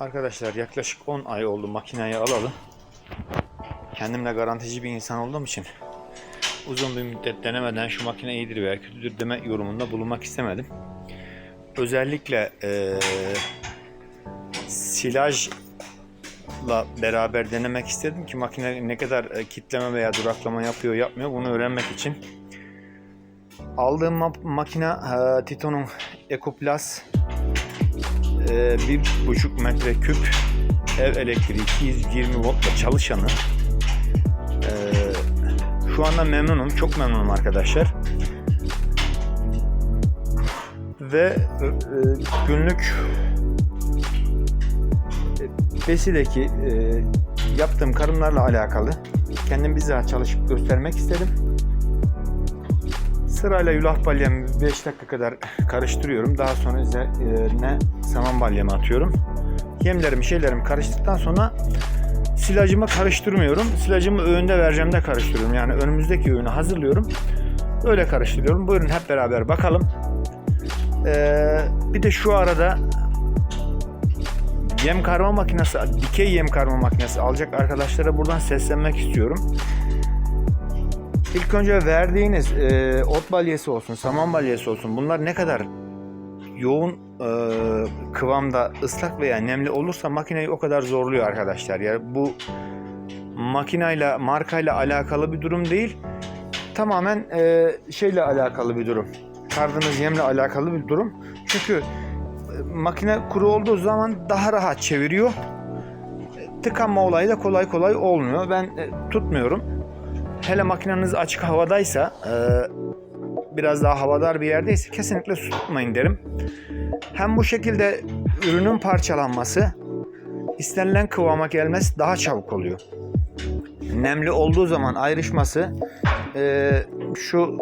Arkadaşlar yaklaşık 10 ay oldu makineyi alalı. Kendimle garantici bir insan olduğum için uzun bir müddet denemeden şu makine iyidir veya kötüdür deme yorumunda bulunmak istemedim. Özellikle eee silajla beraber denemek istedim ki makine ne kadar kitleme veya duraklama yapıyor yapmıyor bunu öğrenmek için. Aldığım ma- makine e, Tito'nun EcoPlus bir buçuk metreküp ev elektriği 220 voltla çalışanı. E, şu anda memnunum, çok memnunum arkadaşlar. Ve e, günlük e, Besi'deki e, yaptığım karımlarla alakalı kendim bizzat çalışıp göstermek istedim. Sırayla yulaf balyamı 5 dakika kadar karıştırıyorum. Daha sonra üzerine saman balyamı atıyorum. Yemlerimi şeylerimi karıştırdıktan sonra silajımı karıştırmıyorum. Silajımı öğünde vereceğimde karıştırıyorum. Yani önümüzdeki öğünü hazırlıyorum. Öyle karıştırıyorum. Buyurun hep beraber bakalım. Ee, bir de şu arada yem karma makinesi, dikey yem karma makinesi alacak arkadaşlara buradan seslenmek istiyorum. İlk önce verdiğiniz e, ot balyesi olsun, saman balyesi olsun bunlar ne kadar yoğun e, kıvamda ıslak veya nemli olursa makineyi o kadar zorluyor arkadaşlar. Yani bu makineyle, markayla alakalı bir durum değil. Tamamen e, şeyle alakalı bir durum. Kardığınız yemle alakalı bir durum. Çünkü e, makine kuru olduğu zaman daha rahat çeviriyor. E, Tıkanma olayı da kolay kolay olmuyor. Ben e, tutmuyorum. Hele makineniz açık havadaysa, e, biraz daha havadar bir yerdeyse kesinlikle su tutmayın derim. Hem bu şekilde ürünün parçalanması, istenilen kıvama gelmesi daha çabuk oluyor. Nemli olduğu zaman ayrışması, e, şu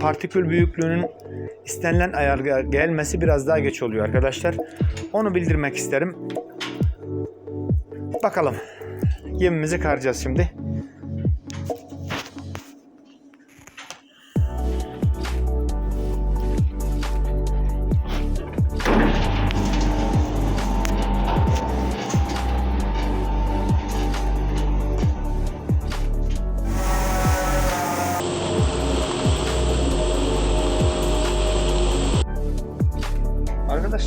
partikül büyüklüğünün istenilen ayarga gelmesi biraz daha geç oluyor arkadaşlar. Onu bildirmek isterim. Bakalım. Yemimizi karacağız şimdi.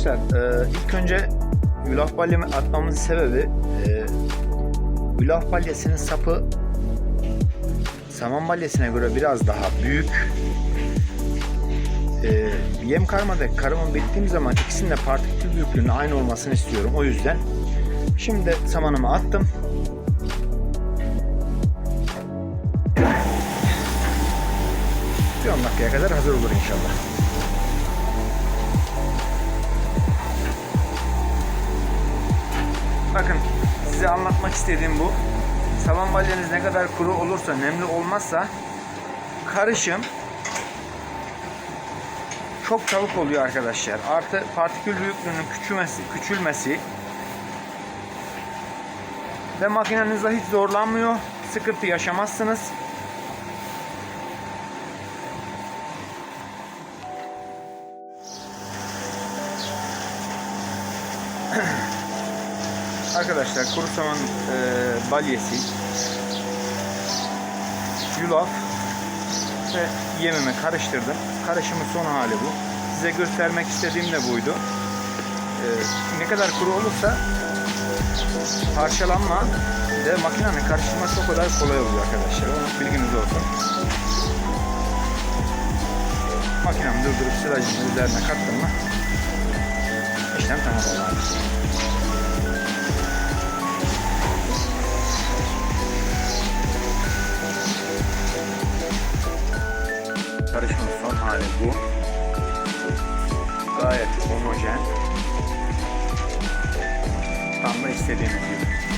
Arkadaşlar e, ilk önce yulaf balyamı atmamın sebebi e, yulaf balyasının sapı saman balyasına göre biraz daha büyük. E, yem karmada karımın bittiğim zaman ikisinin de partikül büyüklüğünün aynı olmasını istiyorum. O yüzden şimdi samanımı attım. Bir 10 dakikaya kadar hazır olur inşallah. Bakın size anlatmak istediğim bu. Saman balyanız ne kadar kuru olursa, nemli olmazsa karışım çok çabuk oluyor arkadaşlar. Artı partikül büyüklüğünün küçülmesi, küçülmesi ve makinenizde hiç zorlanmıyor. Sıkıntı yaşamazsınız. Arkadaşlar kuru saman e, balyesi, yulaf ve yemimi karıştırdım. Karışımın son hali bu. Size göstermek istediğim de buydu. E, ne kadar kuru olursa parçalanma ve makinenin karıştırması o kadar kolay oluyor arkadaşlar. Onu bilginiz olsun. Makinemi durdurup sıracımı üzerine kattım mı işlem tamam oldu abi. Karışımın son hali bu. Gayet homojen. Tam da istediğimiz gibi.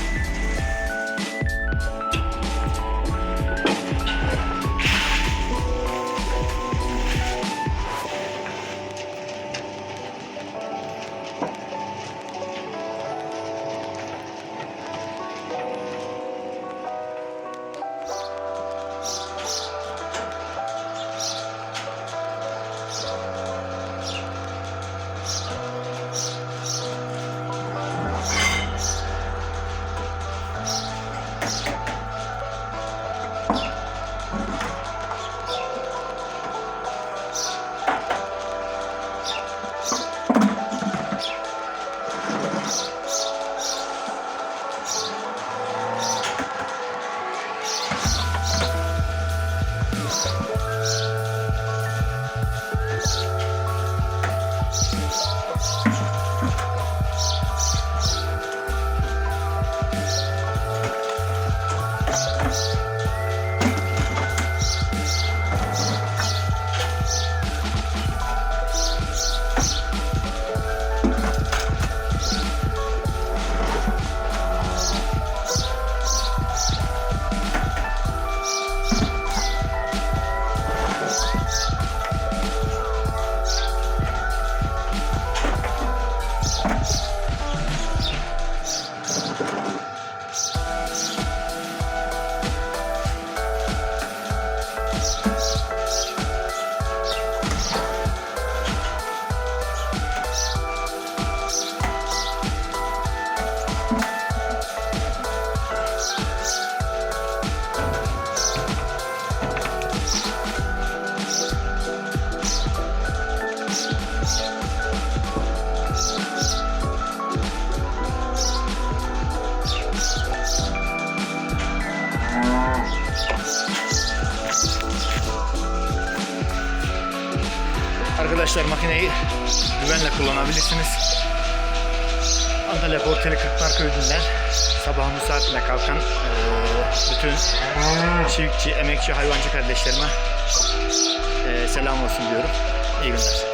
Arkadaşlar makineyi güvenle kullanabilirsiniz. Antalya Porteli Kırklar Köyü'nden sabah müsaatine kalkan bütün çiftçi, emekçi, hayvancı kardeşlerime selam olsun diyorum. İyi günler.